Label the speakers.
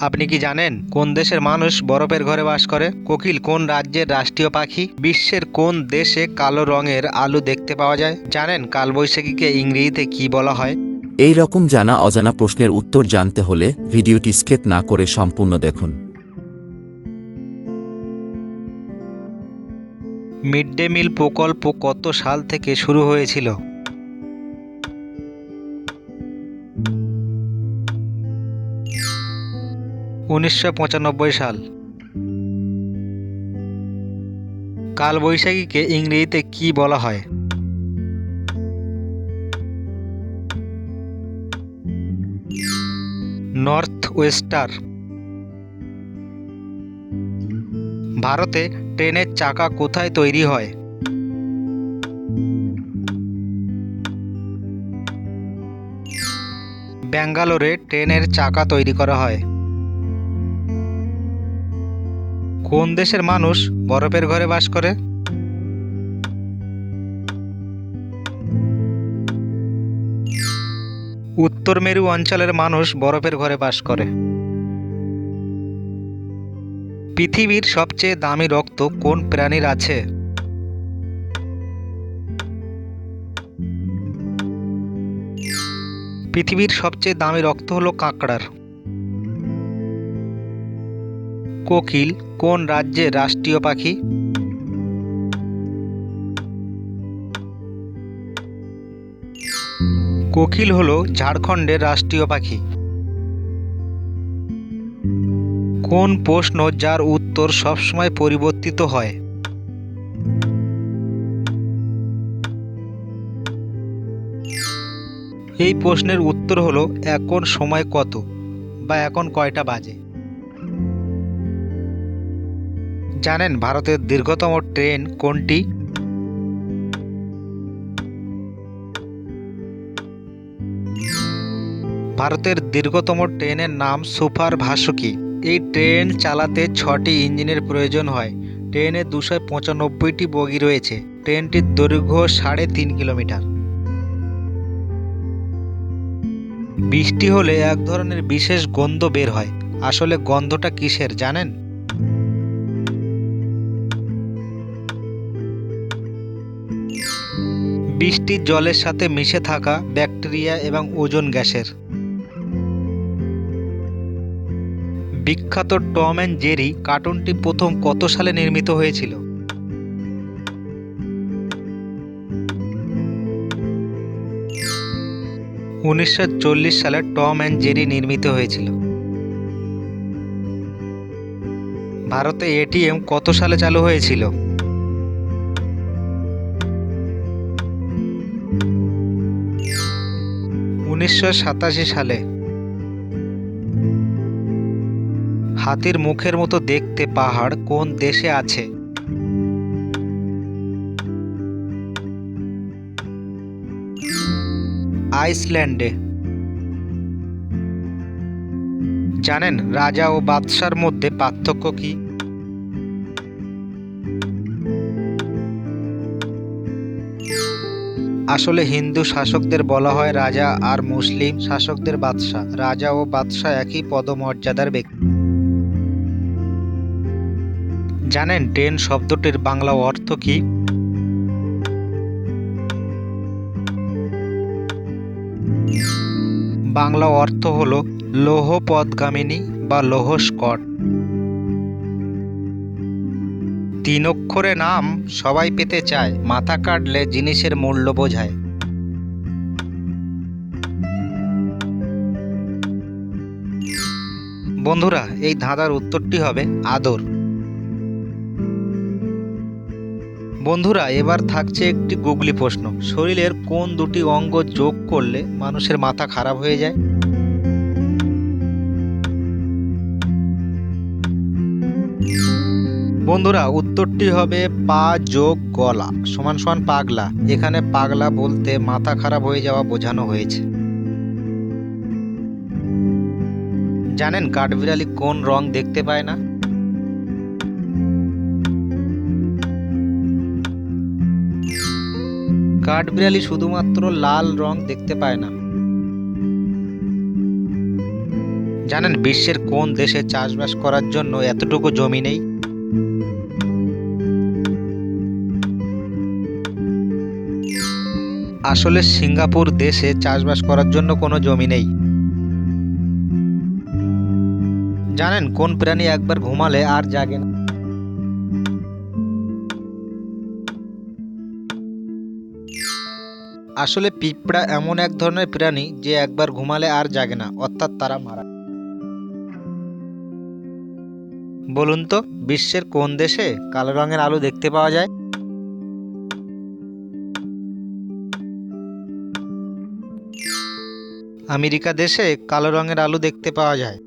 Speaker 1: আপনি কি জানেন কোন দেশের মানুষ বরফের ঘরে বাস করে? কোকিল কোন রাজ্যের রাষ্ট্রীয় পাখি? বিশ্বের কোন দেশে কালো রঙের আলু দেখতে পাওয়া যায়? জানেন কালবৈশাখীকে ইংরেজিতে কি বলা হয়?
Speaker 2: এই রকম জানা অজানা প্রশ্নের উত্তর জানতে হলে ভিডিওটি স্কেপ না করে সম্পূর্ণ দেখুন।
Speaker 1: মিড ডে মিল প্রকল্প কত সাল থেকে শুরু হয়েছিল? উনিশশো পঁচানব্বই সাল। কালবৈশাখীকে ইংরেজিতে কি বলা হয়? নর্থ ওয়েস্টার ভারতে ট্রেনের চাকা কোথায় তৈরি হয়? ব্যাঙ্গালোরে ট্রেনের চাকা তৈরি করা হয়। কোন দেশের মানুষ বরফের ঘরে বাস করে? উত্তর মেরু অঞ্চলের মানুষ বরফের ঘরে বাস করে। পৃথিবীর সবচেয়ে দামি রক্ত কোন প্রাণীর আছে? পৃথিবীর সবচেয়ে দামি রক্ত হলো কাঁকড়ার। কোকিল কোন রাজ্যের রাষ্ট্রীয় পাখি? কোকিল হল ঝাড়খণ্ডের রাষ্ট্রীয় পাখি। কোন প্রশ্ন যার উত্তর সবসময় পরিবর্তিত হয়? এই প্রশ্নের উত্তর হলো এখন সময় কত? বা এখন কয়টা বাজে? জানেন ভারতের দীর্ঘতম ট্রেন কোনটি? ভারতের দীর্ঘতম ট্রেনের নাম সুপার ভাসুকি। এই ট্রেন চালাতে ছটি ইঞ্জিনের প্রয়োজন হয়। ট্রেনে দুশো পঁচানব্বইটি বগি রয়েছে। ট্রেনটির দৈর্ঘ্য সাড়ে তিন কিলোমিটার। বৃষ্টি হলে এক ধরনের বিশেষ গন্ধ বের হয়। আসলে গন্ধটা কিসের জানেন? বৃষ্টির জলের সাথে মিশে থাকা ব্যাকটেরিয়া এবং ওজোন গ্যাসের। বিখ্যাত টম অ্যান্ড জেরি কার্টুনটি প্রথম কত সালে নির্মিত হয়েছিল? উনিশশো চল্লিশ সালে টম অ্যান্ড জেরি নির্মিত হয়েছিল। ভারতে এটিএম কত সালে চালু হয়েছিল? উনিশশো সাতাশি সালে। হাতির মুখের মতো দেখতে পাহাড় কোন দেশে আছে? আইসল্যান্ডে। জানেন, রাজা ও বাদশার মধ্যে পার্থক্য কি? আসলে হিন্দু শাসকদের বলা হয় রাজা আর মুসলিম শাসকদের বাদশাহ। রাজা ও বাদশাহ একই পদমর্যাদার ব্যক্তি। জানেন ট্রেন শব্দটির বাংলা অর্থ কি? বাংলা অর্থ হল লৌহ পদগামিনী বা লৌহ স্কট তিন অক্ষরে নাম সবাই পেতে চায়, মাথা কাটলে জিনিসের মূল্য বোঝায়। বন্ধুরা, এই ধাঁধার উত্তরটি হবে আদর। বন্ধুরা, এবার থাকছে একটি গুগলি প্রশ্ন। শরীরের কোন দুটি অঙ্গ যোগ করলে মানুষের মাথা খারাপ হয়ে যায়? বন্ধুরা, উত্তরটি হবে পা যোগ গলা, সমান সমান পাগলা। এখানে পাগলা বলতে মাথা খারাপ হয়ে যাওয়া বোঝানো হয়েছে। জানেন কাঠবিড়ালি কোন রং দেখতে পায় না? কাঠবিড়ালি শুধুমাত্র লাল রং দেখতে পায় না। জানেন বিশ্বের কোন দেশে চাষবাস করার জন্য এতটুকু জমি নেই? আসলে সিঙ্গাপুর দেশে চাষবাস করার জন্য কোনো জমি নেই। জানেন, কোন প্রাণী একবার ঘুমালে আর জাগে না। আসলে পিঁপড়া এমন এক ধরনের প্রাণী যে একবার ঘুমালে আর জাগে না, অর্থাৎ তারা মারা বলুন তো, বিশ্বের কোন দেশে কালো রঙের আলু দেখতে পাওয়া যায়? আমেরিকা দেশে কালো রঙের আলু দেখতে পাওয়া যায়।